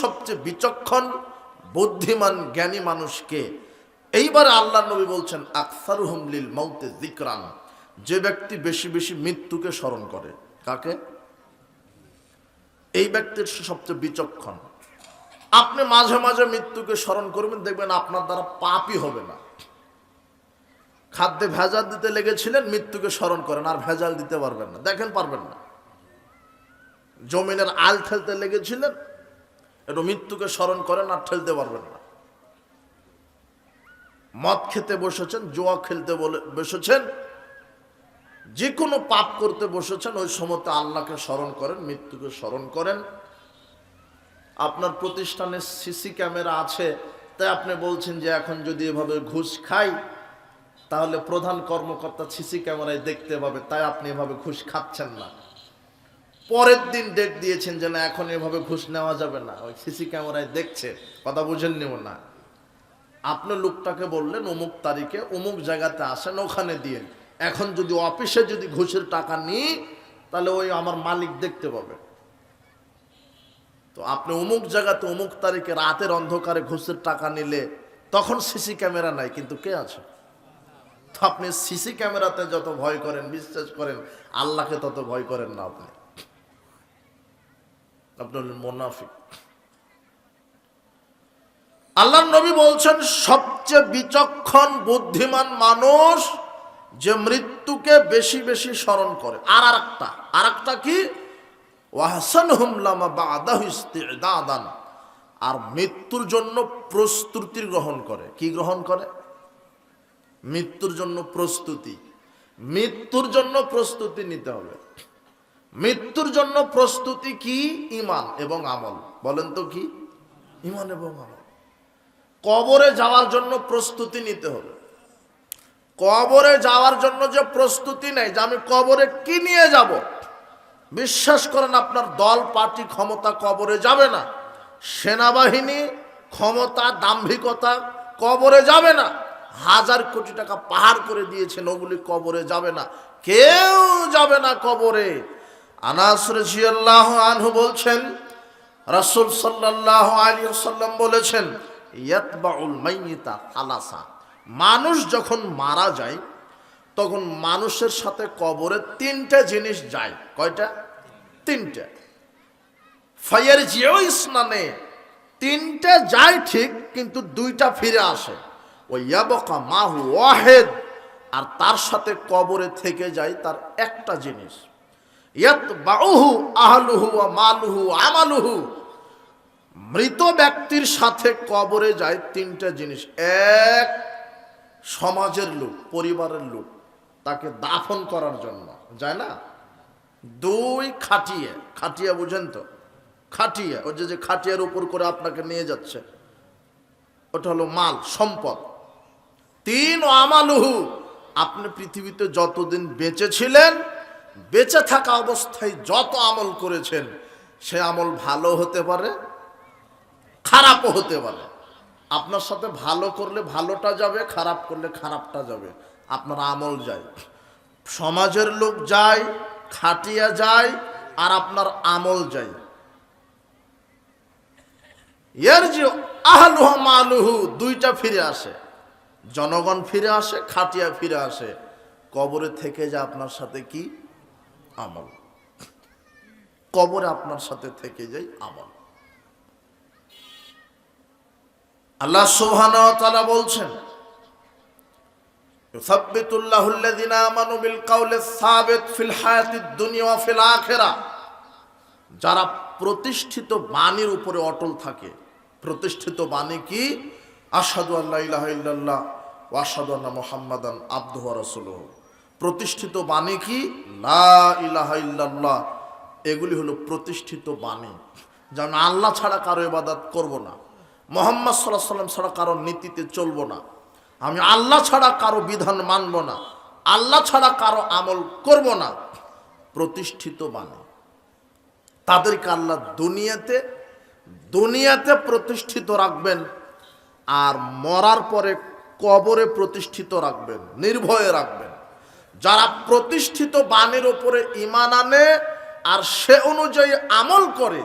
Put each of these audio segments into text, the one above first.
সবচেয়ে বিচক্ষণ, বুদ্ধিমান, জ্ঞানী মানুষকে এইবার আল্লাহ নবী বলছেন আকসার হুমলিল মৌতে জিকরান যে ব্যক্তি বেশি বেশি মৃত্যুকে স্মরণ করে। কাকে? এই ব্যক্তির সবচেয়ে বিচক্ষণ। আপনি মাঝে মাঝে মৃত্যুকে স্মরণ করবেন, দেখবেন আপনার দ্বারা পাপই হবে না। খাদ্যে ভেজাল দিতে লেগেছিলেন, মৃত্যুকে স্মরণ করেন, আর ভেজাল দিতে পারবেন না। দেখেন পারবেন না। জমিনের আল ঠেলতে লেগেছিলেন একটু মৃত্যুকে স্মরণ করেন আর ঠেলতে পারবেন না। মদ খেতে বসেছেন, জোয়া খেলতে বলে বসেছেন যে কোনো পাপ করতে বসেছেন, ওই সময়তে আল্লাহকে স্মরণ করেন, মৃত্যুকে স্মরণ করেন। আপনার প্রতিষ্ঠানে সিসি ক্যামেরা আছে, তাই আপনি বলছেন যে এখন যদি এভাবে ঘুষ খাই, তাহলে প্রধান কর্মকর্তা সিসি ক্যামেরায় দেখতে পাবে, তাই আপনি এভাবে ঘুষ খাচ্ছেন না। পরের দিন ডেট দিয়েছেন যে না এখন এভাবে ঘুষ নেওয়া যাবে না। ওই সিসি ক্যামেরায় দেখছে, কথা বুঝেন নিও না। আপনি লোকটাকে বললেন, অমুক তারিখে অমুক জায়গাতে আসেন, ওখানে দিয়ে। এখন যদি অফিসে যদি ঘুষের টাকা নিই, তাহলে ওই আমার মালিক দেখতে পাবে। তো আপনি অমুক জায়গাতে অমুক তারিখে রাতের অন্ধকারে ঘুষের টাকা নিলে, তখন সিসি ক্যামেরা নাই, কিন্তু কে আছে? তো আপনি সিসি ক্যামেরাতে যত ভয় করেন, বিশ্বাস করেন, আল্লাহকে তত ভয় করেন না আপনি। মোনাফিক। আল্লাহ নবী বলছেন, সবচেয়ে বিচক্ষণ বুদ্ধিমান মানুষ যে মৃত্যুকে বেশি বেশি স্মরণ করে। আর আর একটা কি? হুমলামা বা আদাদান আর মৃত্যুর জন্য প্রস্তুতি গ্রহণ করে। কি গ্রহণ করে? মৃত্যুর জন্য প্রস্তুতি। মৃত্যুর জন্য প্রস্তুতি নিতে হবে। মৃত্যুর জন্য প্রস্তুতি কি? ইমান এবং আমল। বলেন তো কি? ইমান এবং আমল। কবরে যাওয়ার জন্য প্রস্তুতি নিতে হবে। কবরে যাওয়ার জন্য যে প্রস্তুতি নেই, যে আমি কবরে কি নিয়ে যাব? বিশ্বাস করেন, আপনার দল, পার্টি ক্ষমতা কবরে যাবে না। সেনাবাহিনী ক্ষমতা, দাম্ভিকতা কবরে যাবে না। হাজার কোটি টাকা পাহাড় করে দিয়েছেন, ওগুলি কবরে যাবে না। কেউ যাবে না কবরে। আনাস রাজিয়াল্লাহ আনহু বলছেন, রাসূল সাল্লাল্লাহু আলাইহি সাল্লাম বলেছেন, ইয়াতবাউল মাইয়িতা আলাসা মানুষ যখন মারা যায়, তখন মানুষের সাথে কবরে তিনটা জিনিস যায়। কয়টা? তিনটা। ফায়ার জিও স্নানে তিনটা যায় ঠিক, কিন্তু দুইটা ফিরে আসে। ইয়াবকা মাহু ওয়াহেদ। আর তার সাথে কবরে থেকে যায় তার একটা জিনিস। আমালুহু। মৃত ব্যক্তির সাথে কবরে যায় তিনটা জিনিস। এক, সমাজের লোক, পরিবারের লোক, তাকে দাফন করার জন্য। যায় না? দুই, খাটিয়ে। খাটিয়া বুঝেন তো? খাটিয়া। ওই যে খাটিয়ার উপর করে আপনাকে নিয়ে যাচ্ছে। ওটা হলো মাল, সম্পদ। তিন আমালুহু। আপনি পৃথিবীতে যতদিন বেঁচে ছিলেন বেঁচে থাকা অবস্থায় যত আমল করেছেন, সে আমল ভালো হতে পারে, খারাপও হতে পারে। আপনার সাথে ভালো করলে ভালোটা যাবে, খারাপ করলে খারাপটা যাবে। আপনার আমল যায়। সমাজের লোক যায়, খাটিয়া যায়, আর আপনার আমল যায়। এর যে আহলুহ মালুহু দুইটা ফিরে আসে। জনগণ ফিরে আসে, খাটিয়া ফিরে আসে। কবরে থেকে যা আপনার সাথে কি? আমল। কবরে আপনার সাথে থেকে যাই আমল। আল্লাহ ওয়া তাআলা বলছেন যারা প্রতিষ্ঠিত বাণীর উপরে অটল থাকে, প্রতিষ্ঠিত বাণী কি? আসাদু আল্লাহ ইলাহা ইল্লাল্লাহ আশহাদু আন্না আবদুহু প্রতিষ্ঠিত বাণী কি? লা ইলাহা ইল্লাল্লাহ। এগুলি হলো প্রতিষ্ঠিত বাণী। যেমন আল্লাহ ছাড়া কারও ইবাদত করব না। মোহাম্মদ সাল্লাহ সাল্লাম ছাড়া কারও নীতিতে চলবো না। আমি আল্লাহ ছাড়া কারও বিধান মানব না। আল্লাহ ছাড়া কারও আমল করব না। প্রতিষ্ঠিত বাণী। তাদেরকে আল্লাহ দুনিয়াতে দুনিয়াতে প্রতিষ্ঠিত রাখবেন আর মরার পরে কবরে প্রতিষ্ঠিত রাখবেন, নির্ভয়ে রাখবেন। যারা প্রতিষ্ঠিত বাণীর ওপরে ইমান আনে আর সে অনুযায়ী আমল করে,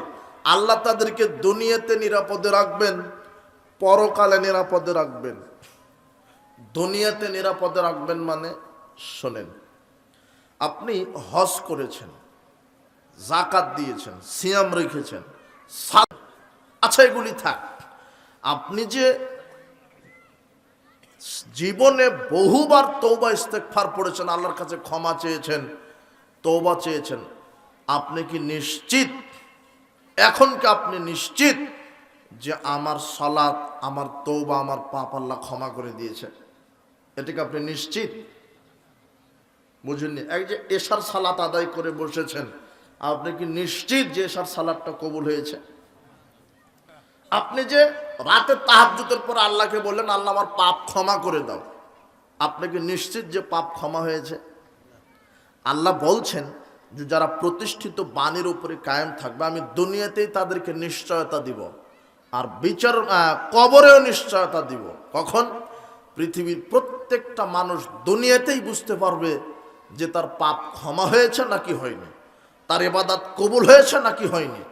আল্লাহ তাদেরকে দুনিয়াতে নিরাপদে রাখবেন, পরকালে নিরাপদে রাখবেন। দুনিয়াতে নিরাপদে রাখবেন মানে শোনেন, আপনি হজ করেছেন জাকাত দিয়েছেন, সিয়াম রেখেছেন আচ্ছা এগুলি থাক। আপনি যে জীবনে বহুবার তৌবা ইস্তেকফার পড়েছেন, আল্লাহর কাছে ক্ষমা চেয়েছেন তৌবা চেয়েছেন। আপনি কি নিশ্চিত? এখন কি আপনি নিশ্চিত যে আমার সালাত, আমার তৌবা আমার পাপ আল্লাহ ক্ষমা করে দিয়েছে? এটাকে আপনি নিশ্চিত? বুঝেননি এক যে এশার সালাত আদায় করে বসেছেন, আপনি কি নিশ্চিত যে এশার সালাদটা কবুল হয়েছে? আপনি যে রাতে তাহাজ্জুদের পর আল্লাহকে বললেন, আল্লাহ আমার পাপ ক্ষমা করে দাও। আপনি কি নিশ্চিত যে পাপ ক্ষমা হয়েছে? আল্লাহ বলছেন যে যারা প্রতিষ্ঠিত বাণীর উপরে কায়েম থাকবে, আমি দুনিয়াতেই তাদেরকে নিশ্চয়তা দিব, আর বিচার কবরেও নিশ্চয়তা দিব। কখন? পৃথিবীর প্রত্যেকটা মানুষ দুনিয়াতেই বুঝতে পারবে যে তার পাপ ক্ষমা হয়েছে নাকি হয়নি, তার এবাদাত কবুল হয়েছে নাকি হয়নি।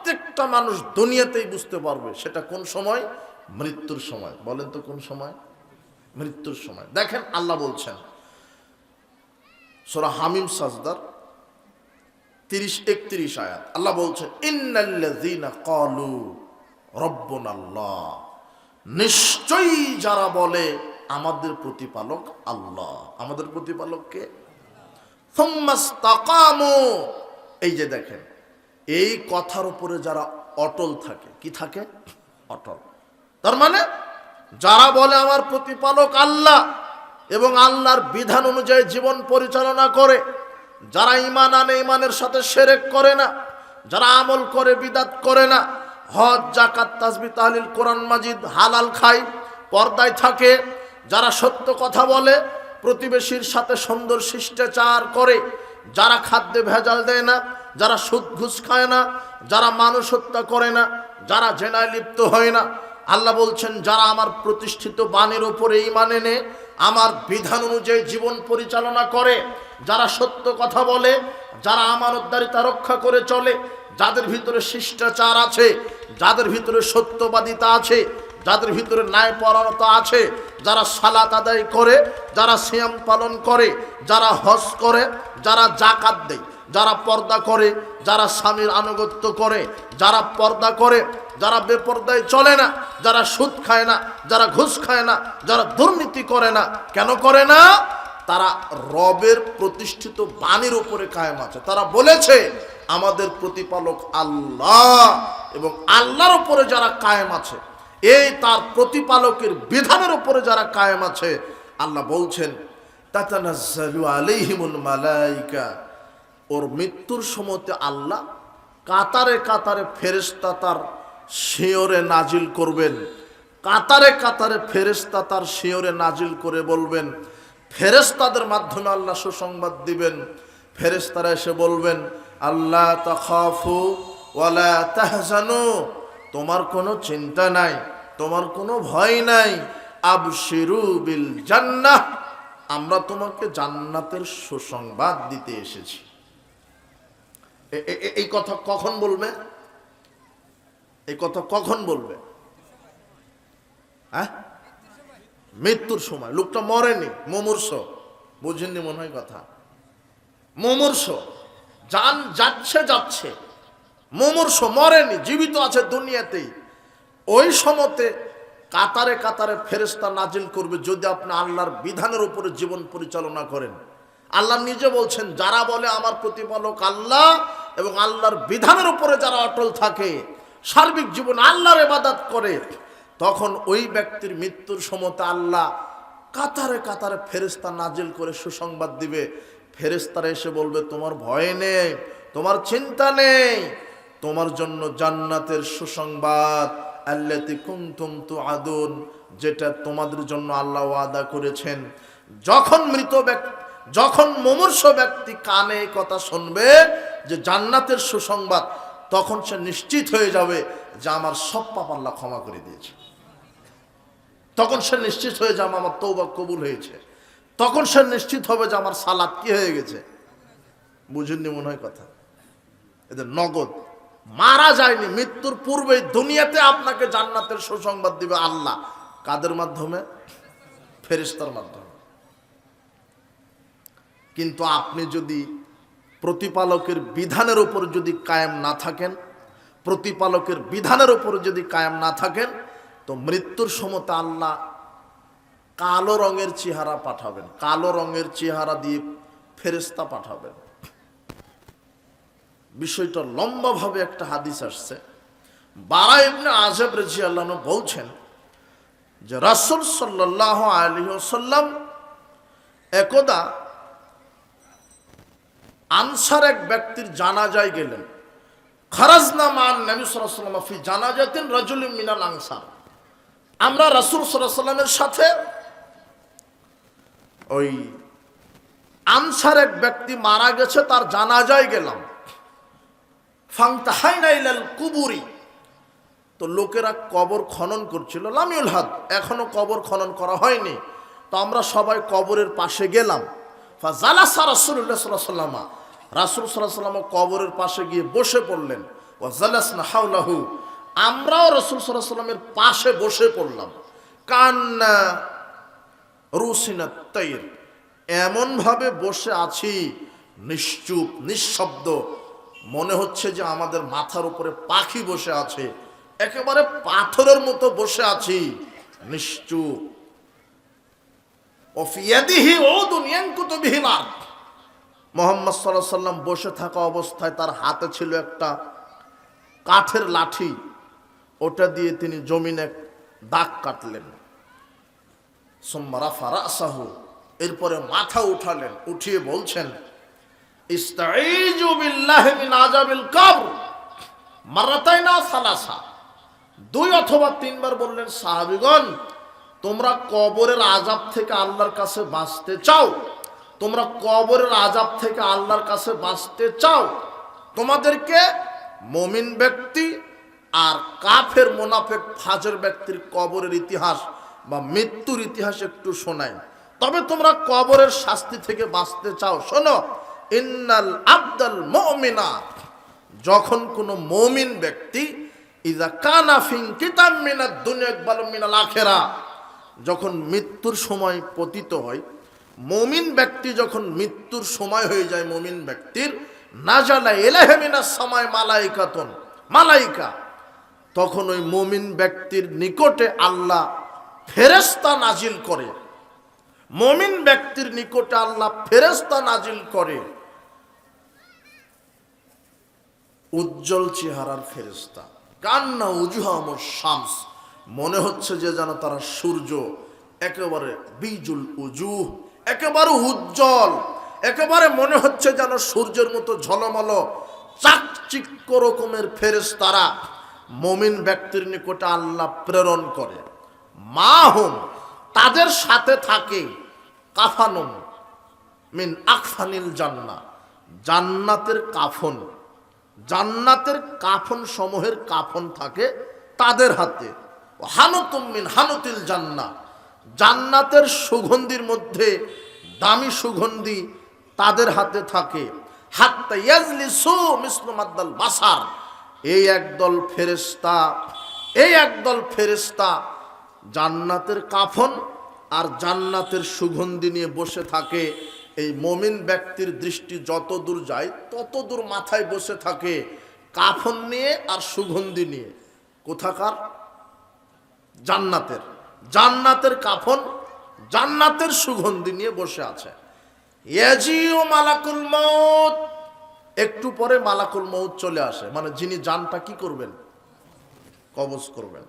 প্রত্যেকটা মানুষ দুনিয়াতেই বুঝতে পারবে সেটা কোন সময়? মৃত্যুর সময়। বলেন তো কোন সময়? মৃত্যুর সময়। দেখেন আল্লাহ বলছেন, সোরা হামিম সাজদার তিরিশ একত্রিশ আয়াত। আল্লাহ বলছেন ইন্নাল্লাযীনা ক্বালু রব্বুনাল্লাহ। নিশ্চয়ই যারা বলে, আমাদের প্রতিপালক আল্লাহ। আমাদের প্রতিপালককে এই যে দেখেন এই কথার উপরে যারা অটল থাকে, কি থাকে? অটল। তার মানে যারা বলে আমার প্রতিপালক আল্লাহ এবং আল্লাহর বিধান অনুযায়ী জীবন পরিচালনা করে, যারা ইমান আনে ইমানের সাথে সেরেক করে না, যারা আমল করে, বিদাত করে না, হজ জাকাত তাসবি, তাহলিল, কোরআন, মাজিদ, হালাল খায় পর্দায় থাকে, যারা সত্য কথা বলে, প্রতিবেশীর সাথে সুন্দর শিষ্টাচার করে, যারা খাদ্যে ভেজাল দেয় না যারা সুদ ঘুষ খায় না, যারা মানুষ হত্যা করে না, যারা জেনায় লিপ্ত হয় না, আল্লাহ বলছেন, যারা আমার প্রতিষ্ঠিত বাণীর ওপরে ইমান এনে আমার বিধান অনুযায়ী জীবন পরিচালনা করে, যারা সত্য কথা বলে, যারা আমার আমানতদারিতা রক্ষা করে চলে, যাদের ভিতরে শিষ্টাচার আছে, যাদের ভিতরে সত্যবাদিতা আছে, যাদের ভিতরে ন্যায়পরায়ণতা আছে, যারা সালাত আদায় করে, যারা সিয়াম পালন করে, যারা হজ করে, যারা জাকাত দেয়। যারা পর্দা করে, যারা স্বামীর আনুগত্য করে, যারা পর্দা করে, যারা বেপর্দায় চলে না, যারা সুদ খায় না, যারা ঘুষ খায় না, যারা দুর্নীতি করে না, কেন করে না? তারা রবের প্রতিষ্ঠিত বাণীর উপরে কায়েম আছে। তারা বলেছে, আমাদের প্রতিপালক আল্লাহ এবং আল্লাহর উপরে যারা কায়েম আছে, এই তার প্রতিপালকের বিধানের উপরে যারা কায়েম আছে, আল্লাহ বলছেন, তাতানাজ্জালু আলাইহিমুল মালাইকা ওর মৃত্যুর সময়তে আল্লাহ কাতারে কাতারে ফেরেশতা তার শিওরে নাজিল করবেন। কাতারে কাতারে ফেরেশতা তার শিওরে নাজিল করে বলবেন। ফেরেশতাদের মাধ্যমে আল্লাহ সুসংবাদ দিবেন। ফেরেশতারা এসে বলবেন আল্লাহ তাখাফু ওয়ালা তাহজানু। তোমার কোনো চিন্তা নাই, তোমার কোনো ভয় নাই। আবশিরু বিল জান্নাহ। আমরা তোমাকে জান্নাতের সুসংবাদ দিতে এসেছি। এই কথা কখন বলবে? এই কথা কখন বলবে? হ্যাঁ? মৃত্যুর সময়। লোকটা মরেনি, মুমূর্ষ। বুঝেননি মনে হয় কথা? মুমূর্ষ। যান যাচ্ছে যাচ্ছে। মুমূর্ষ মরেনি, জীবিত আছে দুনিয়াতেই। ওই সমতে কাতারে কাতারে ফেরেস্তা নাজিল করবে যদি আপনি আল্লাহর বিধানের উপরে জীবন পরিচালনা করেন। আল্লাহ নিজে বলছেন, যারা বলে আমার প্রতিপালক আল্লাহ এবং আল্লাহর বিধানের উপরে যারা অটল থাকে, সার্বিক জীবন আল্লাহর ইবাদত করে, তখন ওই ব্যক্তির মৃত্যুর সমতে আল্লাহ কাতারে কাতারে ফেরেস্তা নাজিল করে সুসংবাদ দিবে। ফেরেস্তারা এসে বলবে, তোমার ভয় নেই, তোমার চিন্তা নেই, তোমার জন্য জান্নাতের সুসংবাদ, আল্লাতি কুনতুম তুআদুন, যেটা তোমাদের জন্য আল্লাহ ওয়াদা করেছেন। যখন মৃত ব্যক্তি, যখন মুমূর্ষ ব্যক্তি কানে কথা শুনবে যে জান্নাতের সুসংবাদ তখন সে নিশ্চিত হয়ে যাবে যে আমার সব পাপ আল্লাহ ক্ষমা করে দিয়েছে। তখন সে নিশ্চিত হয়ে যাবে আমার তৌবা কবুল হয়েছে। তখন সে নিশ্চিত হবে যে আমার সালাদ কি হয়ে গেছে। বুঝেননি মনে হয় কথা? এদের নগদ। মারা যায়নি, মৃত্যুর পূর্বেই দুনিয়াতে আপনাকে জান্নাতের সুসংবাদ দিবে আল্লাহ। কাদের মাধ্যমে? ফেরিস্তার মাধ্যমে। কিন্তু আপনি যদি প্রতিপালকের বিধানের উপর যদি কায়েম না থাকেন, প্রতিপালকের বিধানের উপর যদি কায়েম না থাকেন, তো মৃত্যুর সমতে আল্লাহ কালো রঙের চেহারা পাঠাবেন, কালো রঙের চেহারা দিয়ে ফেরেস্তা পাঠাবেন। বিষয়টা লম্বাভাবে একটা হাদিস আসছে। বারা ইবনে আজব রেজি আল্লাহ বলছেন যে রাসুল সাল্লাহ আলী সাল্লাম একদা আনসার এক ব্যক্তির জানাজায় গেলেন, খারাজনা মান নবী সাল্লাম ফি জানাজাতিন রাজুল মিনাল আনসার। আমরা রাসুল সাল্লামের সাথে ওই আনসার এক ব্যক্তি মারা গেছে, তার জানাজায় গেলাম। ফাংতাহাইনা ইলাল কুবুরি। তো লোকেরা কবর খনন করছিল, লামিউল হাদ, এখনও কবর খনন করা হয়নি। তো আমরা সবাই কবরের পাশে গেলাম। রাসূলুল্লাহ সাল্লাল্লাহু আলাইহি সাল্লাম রাসূল আলাইহি সাল্লাম কবরের পাশে গিয়ে বসে পড়লেন। ওয়া জালাসনা হাওলাহু, আমরাও রাসূল আলাইহি সাল্লামের পাশে বসে পড়লাম। কান্না রুসিনা তাইর এমন ভাবে বসে আছি, নিশ্চুপ, নিঃশব্দ, মনে হচ্ছে যে আমাদের মাথার উপরে পাখি বসে আছে, একেবারে পাথরের মতো বসে আছি, নিশ্চুপ। অফিয়াদিহি ও দুনিয়াঙ্কুত বিহিলার মোহাম্মদ সাল্লাহ সাল্লাম বসে থাকা অবস্থায় তার হাতে ছিল একটা কাঠের লাঠি। ওটা দিয়ে তিনি জমিনে দাগ কাটলেন। সোম্মারা ফারাসাহু এরপরে মাথা উঠালেন, উঠিয়ে বলছেন দুই অথবা তিনবার বললেন, সাহাবীগণ, তোমরা কবরের আজাব থেকে আল্লাহর কাছে বাঁচতে চাও। তোমরা কবরের আজাব থেকে আল্লাহর কাছে বাঁচতে চাও। তোমাদেরকে মমিন ব্যক্তি আর কাফের মোনাফেক ফাজের ব্যক্তির কবরের ইতিহাস বা মৃত্যুর ইতিহাস একটু শোনাই। তবে তোমরা কবরের শাস্তি থেকে বাঁচতে চাও। শোনো, ইন্নাল আব্দাল মমিনা। যখন কোনো মমিন ব্যক্তি ইজা কানা ফিং কিতাব মিনাদ দুনিয়া মিনাল আখেরা, যখন মৃত্যুর সময় পতিত হয় মমিন ব্যক্তি যখন মৃত্যুর সময় হয়ে যায়, মমিন ব্যক্তির নাজালা এলেহেমিনা সময় মালাইকাতন মালাইকা, তখন ওই মমিন ব্যক্তির নিকটে আল্লাহ ফেরেস্তা নাজিল করে। মমিন ব্যক্তির নিকটে আল্লাহ ফেরেস্তা নাজিল করে। উজ্জ্বল চেহারার ফেরেস্তা কান্না উজুহাম শামস। মনে হচ্ছে যে যেন তারা সূর্য, একেবারে বিজুল উজুহ। একেবারে উজ্জ্বল, একেবারে মনে হচ্ছে যেন সূর্যের মতো ঝলমল, চাকচিক্য রকমের ফেরেস তারা মমিন ব্যক্তির নিকটে আল্লাহ প্রেরণ করে। মা হোম, তাদের সাথে থাকে কাফানুম মিন আকফানিল জান্না, জান্নাতের কাফন। জান্নাতের কাফন সমূহের কাফন থাকে তাদের হাতে। হানুতুম মিন হানুতিল জান্না জান্নাতের সুগন্ধির মধ্যে দামি সুগন্ধি তাদের হাতে থাকে। হাত্তা ইয়াজলি সু মিসলুমাদ্দাল বাসার। এই একদল ফেরেস্তা এই একদল ফেরেস্তা জান্নাতের কাফন আর জান্নাতের সুগন্ধি নিয়ে বসে থাকে। এই মমিন ব্যক্তির দৃষ্টি যত দূর যায় তত দূর মাথায় বসে থাকে কাফন নিয়ে আর সুগন্ধি নিয়ে। কোথাকার? জান্নাতের। জান্নাতের কাফন, জান্নাতের সুগন্ধি নিয়ে বসে আছে। মালাকুল মৌত একটু পরে মালাকুল মৌত চলে আসে। মানে যিনি জানটা কি করবেন? কবজ করবেন।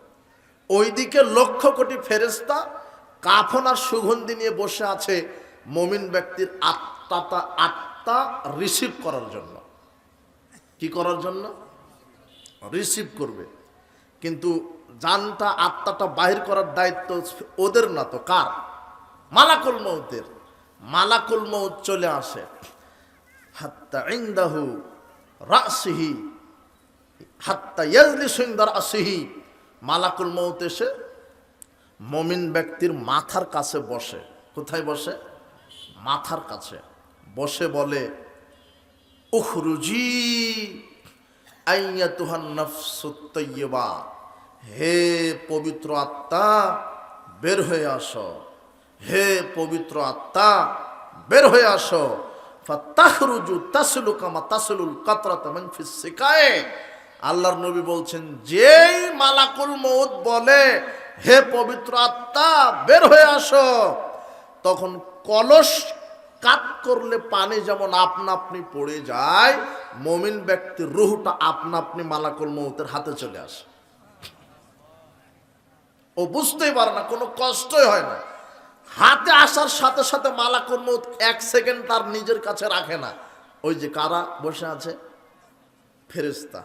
ওইদিকে লক্ষ কোটি ফেরেস্তা কাফন আর সুগন্ধি নিয়ে বসে আছে মমিন ব্যক্তির আত্মাটা আত্মা রিসিভ করার জন্য। কি করার জন্য? রিসিভ করবে। কিন্তু জানটা আত্মাটা বাহির করার দায়িত্ব ওদের না তো কার? মালাকুল মৌতের মালাকুল মৌত চলে আসে। হাত্তা ইন্দাহু রাসিহি, হাত্তা ইয়াজলি সুন্দর আসিহি মালাকুল মৌত এসে মমিন ব্যক্তির মাথার কাছে বসে। কোথায় বসে? মাথার কাছে। বসে বলে, উখরুজি আইয়াতুহান নাফসুত তাইয়্যিবা হে পবিত্র আত্মা, বের হয়ে আসো। হে পবিত্র আত্মা, বের হয়ে আসো। ফাতাখরুজু তাসলু কামা তাসলুল কাতরাত মিন ফিস আল্লাহর নবী বলছেন, যেই মালাকুল মউত বলে, হে পবিত্র আত্মা, বের হয়ে আসো। তখন কলস কাত করলে পানি যেমন আপনা আপনি পড়ে যায়, মমিন ব্যক্তির রুহটা আপনা আপনি মালাকুল মৌতের হাতে চলে আসে। ও বুঝতেই পারে না, কোনো কষ্টই হয় না। হাতে আসার সাথে সাথে মালাকুল মৌত এক সেকেন্ড তার নিজের কাছে রাখে না। ওই যে কারা বসে আছে? ফেরেস্তা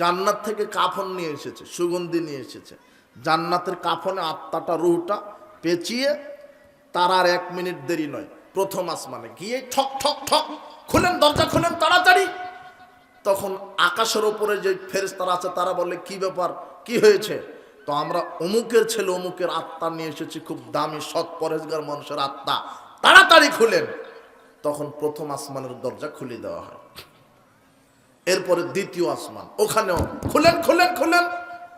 জান্নাত থেকে কাফন নিয়ে এসেছে, সুগন্ধি নিয়ে এসেছে। জান্নাতের কাফনে আত্মাটা, রুহটা পেঁচিয়ে তার আর এক মিনিট দেরি নয়, প্রথম আসমানে। গিয়ে ঠক ঠক ঠক, খুলেন দরজা, খুলেন তাড়াতাড়ি। তখন আকাশের ওপরে যে ফেরেস্তারা আছে, তারা বলে, কি ব্যাপার? কি হয়েছে? তো আমরা অমুকের ছেলে, অমুকের আত্মা নিয়ে এসেছি, খুব দামি, সৎ পরেজগার মানুষের আত্মা। তাড়াতাড়ি খুলেন। তখন প্রথম আসমানের দরজা খুলে দেওয়া হয়। এরপরে দ্বিতীয় আসমান। ওখানেও খুলেন খুলেন খুলেন।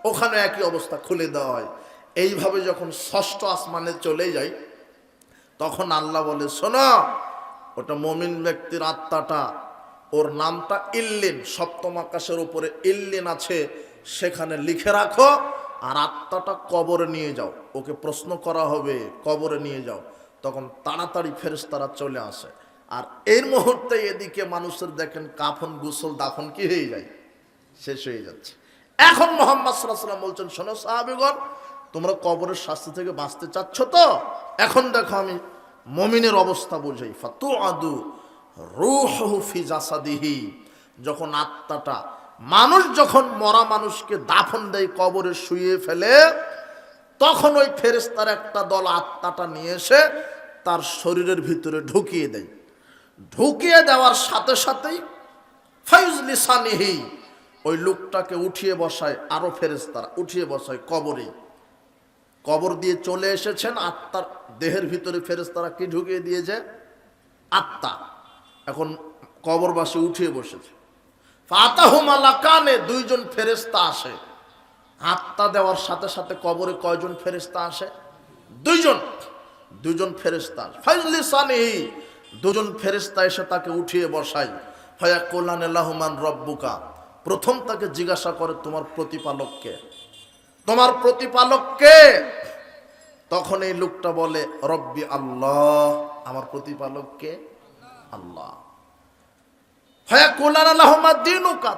ওখানে একই অবস্থা, খুলে দেওয়া হয়। এইভাবে যখন ষষ্ঠ আসমানে চলে যায় তখন আল্লাহ বলে, শোনো, ওটা মমিন ব্যক্তির আত্মাটা। ওর নামটা ইল্লিন। সপ্তম আকাশের উপরে ইল্লিন আছে। সেখানে লিখে রাখো আর আত্মাটা কবরে নিয়ে যাও। ওকে প্রশ্ন করা হবে, কবরে নিয়ে যাও। তখন তাড়াতাড়ি ফেরেশতারা চলে আসে। আর এর মুহূর্তে এদিকে মানুষের দেখেন কাফন, গুসল, দাফন কি হয়ে যায়? শেষ হয়ে যাচ্ছে। এখন মোহাম্মদ সাল্লাম বলছেন, শোনো সাহাবিগণ, তোমরা কবরের শাস্তি থেকে বাঁচতে চাচ্ছ তো? এখন দেখো আমি মমিনের অবস্থা বুঝাই। ফাতু আদু রুহু ফি জাসাদিহি। যখন আত্মাটা মানুষ যখন মরা মানুষকে দাফন দেয়, কবরে শুয়ে ফেলে, তখন ওই ফেরেস্তার একটা দল আত্মাটা নিয়ে এসে তার শরীরের ভিতরে ঢুকিয়ে দেয়। ঢুকিয়ে দেওয়ার সাথে সাথেই ফাইজ লিসানিহি ওই লোকটাকে উঠিয়ে বসায়, আরও ফেরেস্তারা উঠিয়ে বসায় কবরে। কবর দিয়ে চলে এসেছেন, আত্মার দেহের ভিতরে ফেরেস্তারা কি ঢুকিয়ে দিয়েছে? আত্মা। এখন কবরবাসী উঠিয়ে বসেছে। ফাতাহুমালা কানে দুইজন ফেরেস্তা আসে। আত্মা দেওয়ার সাথে সাথে কবরে কয়জন ফেরেস্তা আসে? দুইজন। দুজন ফেরেস্তা ফাইজলি সানিহি দুজন ফেরেস্তা এসে তাকে উঠিয়ে বসাই হয়া কল্যাণ লাহমান রব্বুকা, প্রথম তাকে জিজ্ঞাসা করে, তোমার প্রতিপালককে তোমার প্রতিপালককে তখন এই লোকটা বলে, রব্বি আল্লাহ। আমার প্রতিপালককে আল্লাহ। হ্যাঁ কোলার আল্লাহমা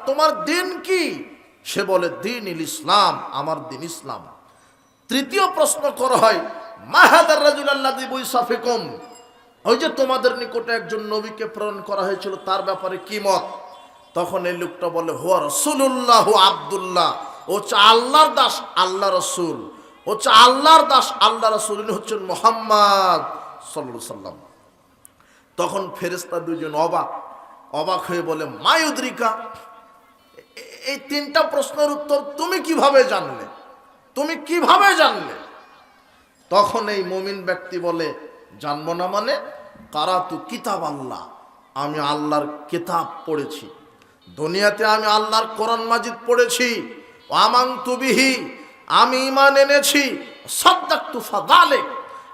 তোমার দিন কি? সে বলে দিন ইল ইসলাম, আমার দিন ইসলাম। তৃতীয় প্রশ্ন করা হয় মাহাদার রাজুল আল্লাহ বৈসাফিকম ওই যে তোমাদের নিকটে একজন নবীকে প্রেরণ করা হয়েছিল, তার ব্যাপারে কি মত? তখন এই লোকটা বলে, হুয়া রসুল্লাহ আবদুল্লাহ। ও হচ্ছে আল্লাহর দাস, আল্লাহ রসুল। ও হচ্ছে আল্লাহর দাস, আল্লাহ রসুল, ইনি হচ্ছেন মোহাম্মদ সাল্লাম তখন ফেরেস্তা দুজন অবাক। অবাক হয়ে বলে মায়ুদ্রিকা এই তিনটা প্রশ্নের উত্তর তুমি কীভাবে জানলে? তুমি কীভাবে জানলে? তখন এই মমিন ব্যক্তি বলে, জানব না মানে? কারাতু কিতাব আল্লাহ, আমি আল্লাহর কিতাব পড়েছি। দুনিয়াতে আমি আল্লাহর কোরআন মাজিদ পড়েছি। আমাং তুবিহি আমি ইমান এনেছি। সদ্দাক তুফা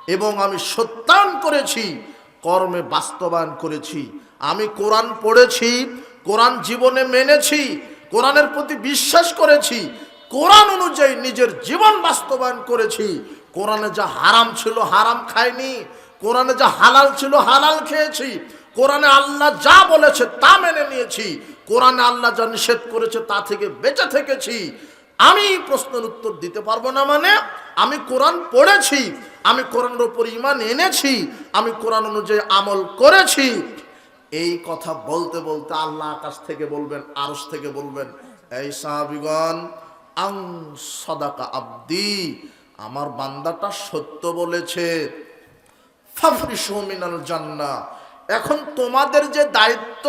এবং আমি সত্যায়ন করেছি, কর্মে বাস্তবায়ন করেছি। আমি কোরআন পড়েছি, কোরআন জীবনে মেনেছি, কোরআনের প্রতি বিশ্বাস করেছি, কোরআন অনুযায়ী নিজের জীবন বাস্তবায়ন করেছি। কোরআনে যা হারাম ছিল হারাম খাইনি, কোরআনে যা হালাল ছিল হালাল খেয়েছি, কোরআনে আল্লাহ যা বলেছে তা মেনে নিয়েছি, কোরআনে আল্লাহ যা নিষেধ করেছে তা থেকে বেঁচে থেকেছি। আমি প্রশ্নের উত্তর দিতে পারব না মানে আমি কোরআন পড়েছি, আমি কোরআনের ওপর ইমান এনেছি, আমি কোরআন অনুযায়ী আমল করেছি এই কথা বলতে বলতে আল্লাহ আকাশ থেকে বলবেন আরস থেকে বলবেন, এই সাহাবিগণ, আং সদাকা আব্দি, আমার বান্দাটা সত্য বলেছে। ফাফরিসু মিনাল জান্নাহ এখন তোমাদের যে দায়িত্ব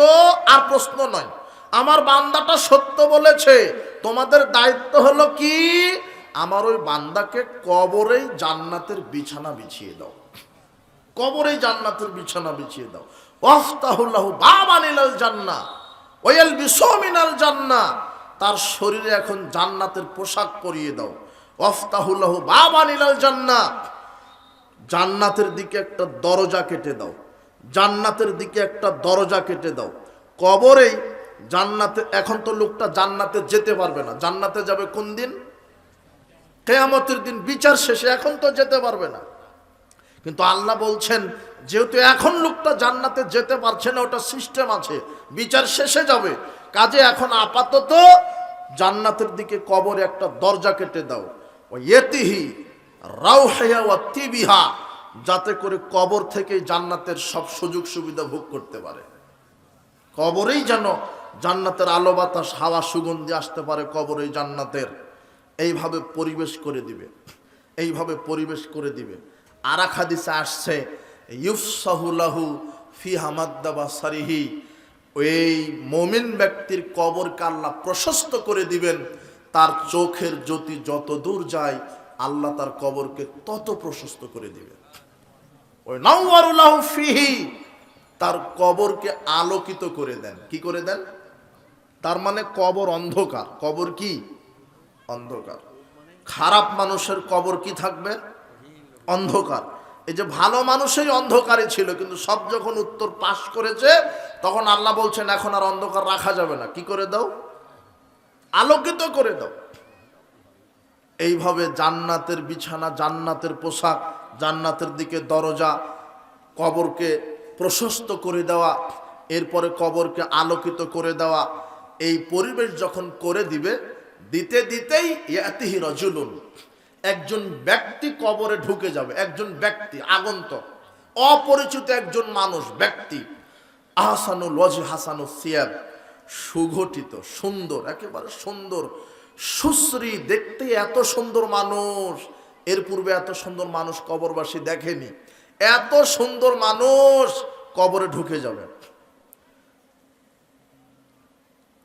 আর প্রশ্ন নয়, আমার বান্দাটা সত্য বলেছে। তোমাদের দায়িত্ব হলো কি? আমার ওই বান্দাকে কবরেই জান্নাতের বিছানা বিছিয়ে দাও। কবরেই জান্নাতের বিছানা বিছিয়ে দাও। ওয়াল জান্না তার শরীরে এখন জান্নাতের পোশাক পরিয়ে দাও। ওয়াফতাহুল্লাহু বাবানিলাল জান্নাত জান্নাতের দিকে একটা দরজা কেটে দাও। জান্নাতের দিকে একটা দরজা কেটে দাও। কবরেই জান্নাতে, এখন তো লোকটা জান্নাতে যেতে পারবে না। জান্নাতে যাবে কোন দিন? কেয়ামতের দিন, বিচার শেষে এখন তো যেতে পারবে না। কিন্তু আল্লাহ বলছেন, যেহেতু এখন লোকটা জান্নাতে যেতে পারছে না, ওটা সিস্টেম আছে, বিচার শেষে যাবে। কাজে এখন আপাতত জান্নাতের দিকে কবরে একটা দরজা কেটে দাও। ইয়েতিহি রাউহিয়া ওয়া তিবিহা, যাতে করে কবর থেকে জান্নাতের সব সুযোগ সুবিধা ভোগ করতে পারে। কবরেই যেন জান্নাতের আলো বাতাস, হাওয়া, সুগন্ধি আসতে পারে কবরেই জান্নাতের। এইভাবে পরিবেশ করে দিবে। এইভাবে পরিবেশ করে দিবে। আর এক হাদিসে আসছে ইউফসাহুলাহু ফি হামাদ্দাবা সারিহি ওই মমিন ব্যক্তির কবর কাল্লা প্রশস্ত করে দিবেন, তার চোখের জ্যোতি যত দূর যায়, আল্লাহ তার কবরকে তত প্রশস্ত করে দিবেন। ওই নাউয়ারুল্লাহ ফিহি তার কবরকে আলোকিত করে দেন। কি করে দেন? তার মানে কবর অন্ধকার। কবর কি? অন্ধকার। খারাপ মানুষের কবর কি থাকবে? অন্ধকার। এই যে ভালো মানুষই অন্ধকারে ছিল, কিন্তু সব যখন উত্তর পাশ করেছে, তখন আল্লাহ বলছেন, এখন আর অন্ধকার রাখা যাবে না। কি করে দাও? আলোকিত করে দাও। এইভাবে জান্নাতের বিছানা, জান্নাতের পোশাক, জান্নাতের দিকে দরজা, কবরকে প্রশস্ত করে দেওয়া, এরপরে কবরকে আলোকিত করে দেওয়া, এই পরিবেশ যখন করে দিবে, দিতে দিতেই ইয়াতিহি রজুলুন। একজন ব্যক্তি কবরে ঢুকে যাবে, একজন ব্যক্তি, আগন্তক। অপরিচিত একজন মানুষ, ব্যক্তি। আহসানুল ওয়াজ হাসানুল সিয়াব সুগঠিত, সুন্দর, একেবারে সুন্দর। সুশ্রী, দেখতে এত সুন্দর মানুষ। এর পূর্বে এত সুন্দর মানুষ কবরবাসী দেখেনি। এত সুন্দর মানুষ কবরে ঢুকে যাবে।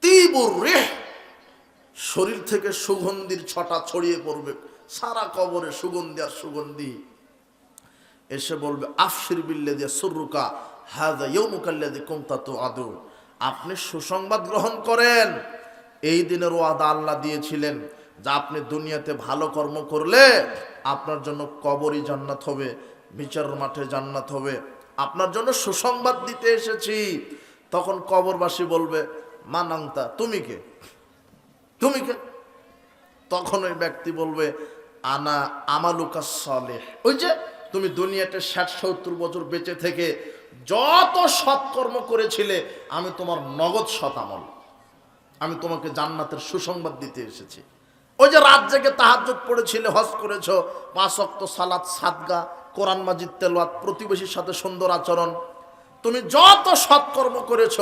তীব্র শরীর থেকে সুগন্ধির ছটা ছড়িয়ে পড়বে। সারা কবরে সুগন্ধি আর সুগন্ধি। এসে বলবে আফসির বিল্লে দিয়ে সুরুকা তো আপনি সুসংবাদ গ্রহণ করেন। এই দিনের ওয়াদা আল্লাহ দিয়েছিলেন যা আপনি দুনিয়াতে ভালো কর্ম করলে আপনার জন্য কবরই জান্নাত হবে, বিচার মাঠে জান্নাত হবে। আপনার জন্য সুসংবাদ দিতে এসেছি। তখন কবরবাসী বলবে মানাংতা তুমি কে? তুমি কে? তখন ওই ব্যক্তি বলবে আনা আমালুকা সালেহ। ওই যে তুমি দুনিয়াতে ষাট সত্তর বছর বেঁচে থেকে যত সৎকর্ম করেছিলে, আমি তোমার নগদ আমল। আমি তোমাকে জান্নাতের সুসংবাদ দিতে এসেছি। ওই যে রাত জেগে তাহাজ্জুদ পড়েছিলে, হজ করেছ, পাঁচ অক্ত সালাত, সাদগা, কোরআন মাজিদ, তেলাওয়াত, প্রতিবেশীর সাথে সুন্দর আচরণ। তুমি যত সৎকর্ম করেছ,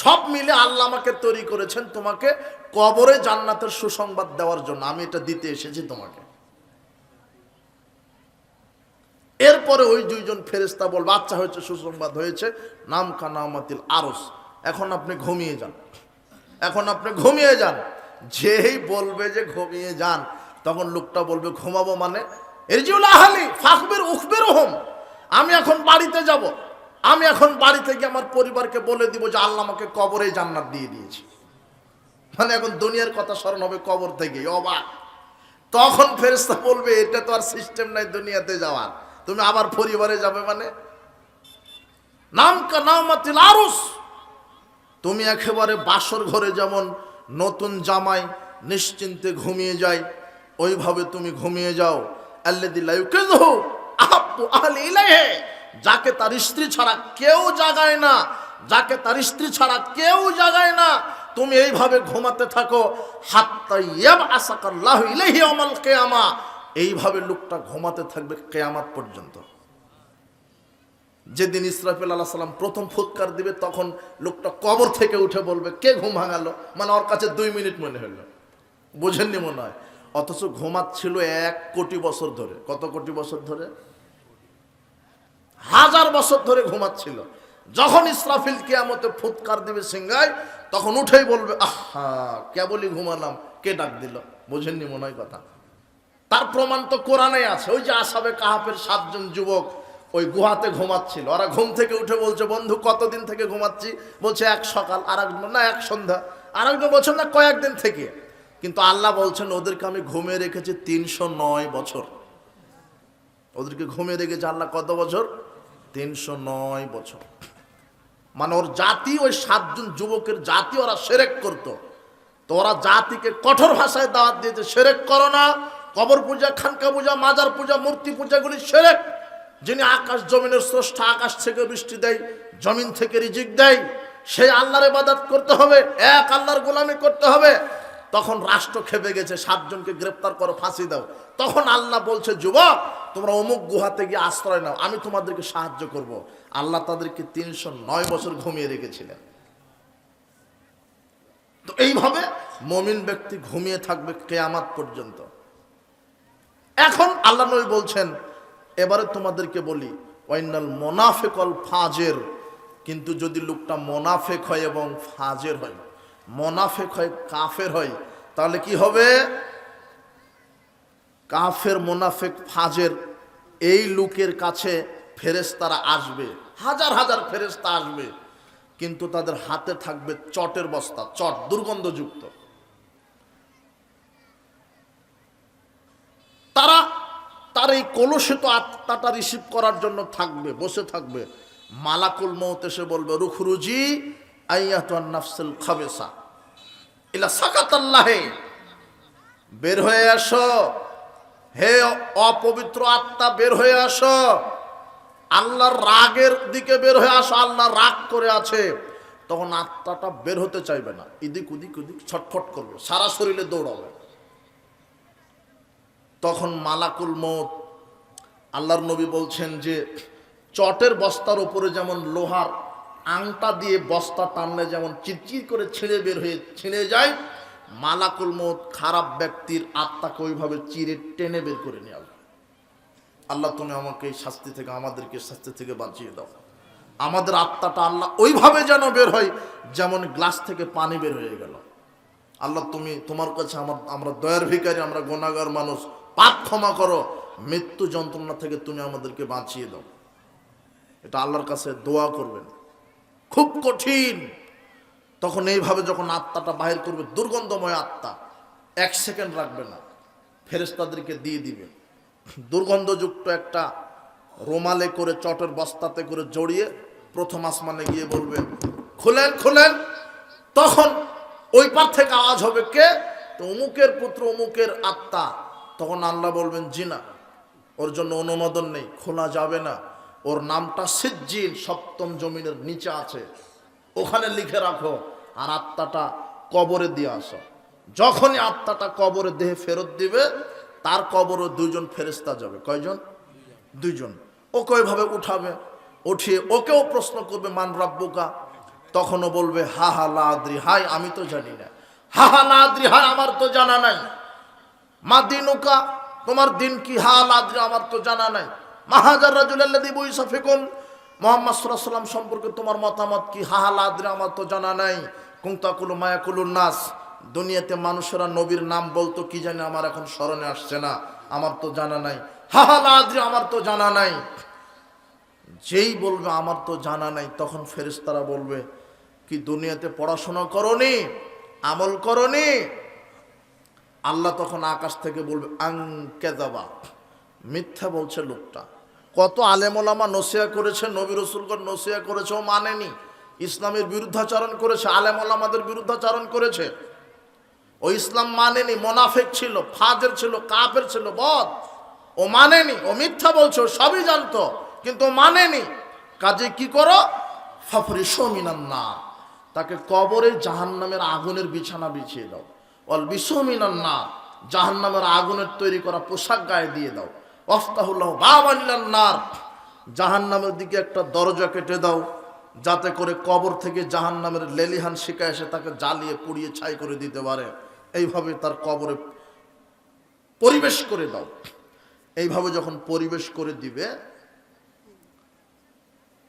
সব মিলে আল্লাহ আমাকে তৈরি করেছেন তোমাকে কবরে জান্নাতের সুসংবাদ দেওয়ার জন্য। আমি এটা দিতে এসেছি তোমাকে। এরপরে ওই দুইজন ফেরেস্তা বল বাচ্চা হয়েছে, সুসংবাদ হয়েছে নাম কানামাতিল আরস। এখন আপনি ঘুমিয়ে যান। এখন আপনি ঘুমিয়ে যান। যেই বলবে যে ঘুমিয়ে যান, তখন লোকটা বলবে, ঘুমাবো মানে? এরজিউল আহালি ফাকবের উখবের হোম আমি এখন বাড়িতে যাব। আমি এখন বাড়ি থেকে আমার পরিবারকে বলে দিব যে, আল্লাহ আমাকে কবরে জান্নাত দিয়ে দিয়েছে। মানে এখন দুনিয়ার কথা স্মরণ হবে কবর থেকে অবাক। তখন ফেরেস্তা বলবে, এটা তো আর সিস্টেম নাই দুনিয়াতে যাওয়ার। তুমি আবার পরিবারে যাবে মানে? নাম নামাতিল আরুস। তুমি একেবারে বাসর ঘরে যেমন নতুন জামাই নিশ্চিন্তে ঘুমিয়ে যায়, ওইভাবে তুমি ঘুমিয়ে যাও। যাকে তার স্ত্রী ছাড়া কেউ জাগায় না, যাকে তার স্ত্রী ছাড়া কেউ জাগায় না, তুমি এইভাবে ঘুমাতে থাকো। ইয়াব আসাকাল্লাহু ইলাইহি আমাল কিয়ামা। এইভাবে লোকটা ঘুমাতে থাকবে কেয়ামাত পর্যন্ত। যেদিন ইসরাফিল আল্লাহ সাল্লাম প্রথম ফুৎকার দিবে, তখন লোকটা কবর থেকে উঠে বলবে, কে ঘুম ভাঙালো? মানে ওর কাছে দুই মিনিট মনে হলো বোঝেননি মনে হয়? অথচ ঘুমাচ্ছিল এক কোটি বছর ধরে। কত কোটি বছর ধরে? হাজার বছর ধরে ঘুমাচ্ছিল। যখন ইসরাফিল কেয়ামতে ফুৎকার দিবে সিংহায়, তখন উঠেই বলবে, আহা, কেবলই ঘুমালাম। কে ডাক দিল? বোঝেননি মনে হয় কথা? তার প্রমাণ তো কোরআনে আছে। ওই যে আসাবে কাহাফের সাতজন যুবক ওই গুহাতে ঘুমাচ্ছিল। ওরা ঘুম থেকে উঠে বলছে, বন্ধু, কতদিন থেকে ঘুমাচ্ছি? বলছে, এক সকাল আর না, এক সন্ধ্যা আর একজন বলছেন না কয়েকদিন থেকে। কিন্তু আল্লাহ বলছেন, ওদেরকে আমি ঘুমিয়ে রেখেছি তিনশো নয় বছর। ওদেরকে ঘুমিয়ে রেখেছে আল্লাহ কত বছর? তিনশো নয় বছর। মানে ওর জাতি, ওই সাতজন যুবকের জাতি ওরা সেরেক করতো। তো ওরা জাতিকে কঠোর ভাষায় দাওয়াত দিয়েছে, সেরেক করো না কবর পূজা, খানকা পূজা, মাজার পূজা, মূর্তি পূজাগুলি সেরেক যিনি আকাশ জমিনের স্রষ্টা, আকাশ থেকে বৃষ্টি দেয়, জমিন থেকে রিজিক দেয়, সেই আল্লাহর ইবাদত করতে হবে, এক আল্লাহর গোলামি করতে হবে। তখন রাষ্ট্র খেপে গেছে, সাতজনকে গ্রেপ্তার করো, ফাঁসি দাও। তখন আল্লাহ বলছে, যুবক, তোমরা অমুক গুহাতে গিয়ে আশ্রয় নাও, আমি তোমাদেরকে সাহায্য করব। আল্লাহ তাদেরকে তিনশো নয় বছর ঘুমিয়ে রেখেছিলেন। তো এইভাবে মমিন ব্যক্তি ঘুমিয়ে থাকবে কেয়ামাত পর্যন্ত। এখন আল্লাহ নবী বলছেন, এবারে তোমাদেরকে বলি, ওয়াইনাল মোনাফেকল ফাজের, কিন্তু যদি লোকটা মোনাফেক হয় এবং ফাজের হয়, মোনাফেক হয়, কাফের হয়, তাহলে কি হবে? কাফের, মোনাফেক, ফাজের, এই লোকের কাছে ফেরেস্তারা আসবে, হাজার হাজার ফেরেস্তা আসবে, কিন্তু তাদের হাতে থাকবে চটের বস্তা, চট, দুর্গন্ধযুক্ত তারা তার এই কলুষিত আত্মাটা রিসিভ করার জন্য থাকবে, বসে থাকবে। মালাকুল মৌত এসে বলবে, রুখরুজি আইয়াতুন নাফসুল খাবেসা। ইলা সাকাতাল্লাহে। বের হয়ে আসো। হে অপবিত্র আত্মা, বের হয়ে আসো। আল্লাহর রাগের দিকে বের হয়ে আসো আল্লাহ রাগ করে আছে। তখন আত্মাটা বের হতে চাইবে না। ইদিক উদিক উদিক ছটফট করবে, সারা শরীরে দৌড়াবে। তখন মালাকুল মত আল্লাহর নবী বলছেন যে, চটের বস্তার উপরে যেমন লোহার আংটা দিয়ে বস্তা টানলে যেমন চিরচির করে ছিঁড়ে বের হয়ে ছিঁড়ে যায়, মালাকুল মত খারাপ ব্যক্তির আত্মাকে ওইভাবে চিরে টেনে বের করে আসবে। আল্লাহ তুমি আমাকে এই শাস্তি থেকে, আমাদেরকে শাস্তি থেকে বাঁচিয়ে দাও। আমাদের আত্মাটা আল্লাহ ওইভাবে যেন বের হয়, যেমন গ্লাস থেকে পানি বের হয়ে গেল। আল্লাহ তুমি, তোমার কাছে আমার, আমরা দয়ার ভিকারী আমরা গোনাগার মানুষ পাপ ক্ষমা করো, মৃত্যু যন্ত্রণা থেকে তুমি আমাদেরকে বাঁচিয়ে দাও। এটা আল্লাহর কাছে দোয়া করবেন। খুব কঠিন। তখন এইভাবে যখন আত্মাটা বাহির করবে, দুর্গন্ধময় আত্মা, এক সেকেন্ড রাখবে না। ফেরেস্তাদেরকে দিয়ে দিবে। দুর্গন্ধযুক্ত একটা রোমালে করে, চটের বস্তাতে করে জড়িয়ে প্রথম আসমানে গিয়ে বলবে, খুলেন খুলেন। তখন ওই পার থেকে আওয়াজ হবে, কে? তো অমুকের পুত্র, অমুকের আত্মা তখন আল্লাহ বলবেন, জিনা, ওর জন্য অনুমোদন নেই, খোলা যাবে না। ওর নামটা সিজ্জিন, সপ্তম জমিনের নিচে আছে। ওখানে লিখে রাখো, আর আত্মাটা কবরে দিয়ে আসো। যখনই আত্মাটা কবরে দেহে ফেরত দিবে, তার কবরও দুইজন ফেরেস্তা যাবে। কয়জন? দুইজন। ওকে ওইভাবে উঠাবে, উঠিয়ে ওকেও প্রশ্ন করবে, মান রাব্বুকা? তখনও বলবে হা হা লাদ্রি হাই আমি তো জানি না। হা হা লাদ্রি হাই আমার তো জানা নাই। মা দিনুকা, তোমার দিন কি হা লাদ্রি আমার তো জানা নাই। মাহাজার রাজুল্লাহ বৈসাফিকুম মোহাম্মদ সাল্লাম সম্পর্কে তোমার মতামত কি হা হা লাদ্রি আমার তো জানা নাই। কুংতাকুলু মায়াকুলুর নাস, দুনিয়াতে মানুষেরা নবীর নাম বলতো কি জানি আমার এখন স্মরণে আসছে না, আমার তো জানা নাই। হা হা লাদ্রি আমার তো জানা নাই। যেই বলবে আমার তো জানা নাই, তখন ফেরেশতারা বলবে, কি দুনিয়াতে পড়াশোনা করনি, আমল করনি? আল্লাহ তখন আকাশ থেকে বলবে আংকেদাবা মিথ্যা বলছে লোকটা। কত আলেমোলামা নসিয়া করেছে, নবী রসুলগণ নসিয়া করেছে, ও মানেনি। ইসলামের বিরুদ্ধাচরণ করেছে, আলেমোলামাদের বিরুদ্ধাচরণ করেছে। ও ইসলাম মানেনি, মোনাফেক ছিল, ফাজের ছিল, কাফের ছিল, বদ। ও মানেনি, ও মিথ্যা বলছে সবই জানতো, কিন্তু ও মানেনি। কাজে কি করো? ফাফরি সমিনান না তাকে কবরে জাহান্নামের আগুনের বিছানা বিছিয়ে দাও। অল জাহান্নামের আগুনের তৈরি করা পোশাক গায়ে দিয়ে দাও। অফতাহুল্লাহ বাবানিলান নার, জাহান্নামের দিকে একটা দরজা কেটে দাও, যাতে করে কবর থেকে জাহান্নামের লেলিহান শিকা এসে তাকে জ্বালিয়ে, পুড়িয়ে, ছাই করে দিতে পারে। এইভাবে তার কবরে পরিবেশ করে দাও। এইভাবে যখন পরিবেশ করে দিবে,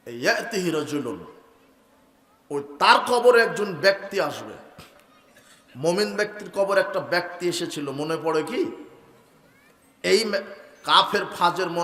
ইয়াতিহি রাজুলুন, ওই তার কবরে একজন ব্যক্তি আসবে। মমিন ব্যক্তির কবর একটা ব্যক্তি এসেছিল মনে পড়ে কি? এই কাফের ফাজের মনে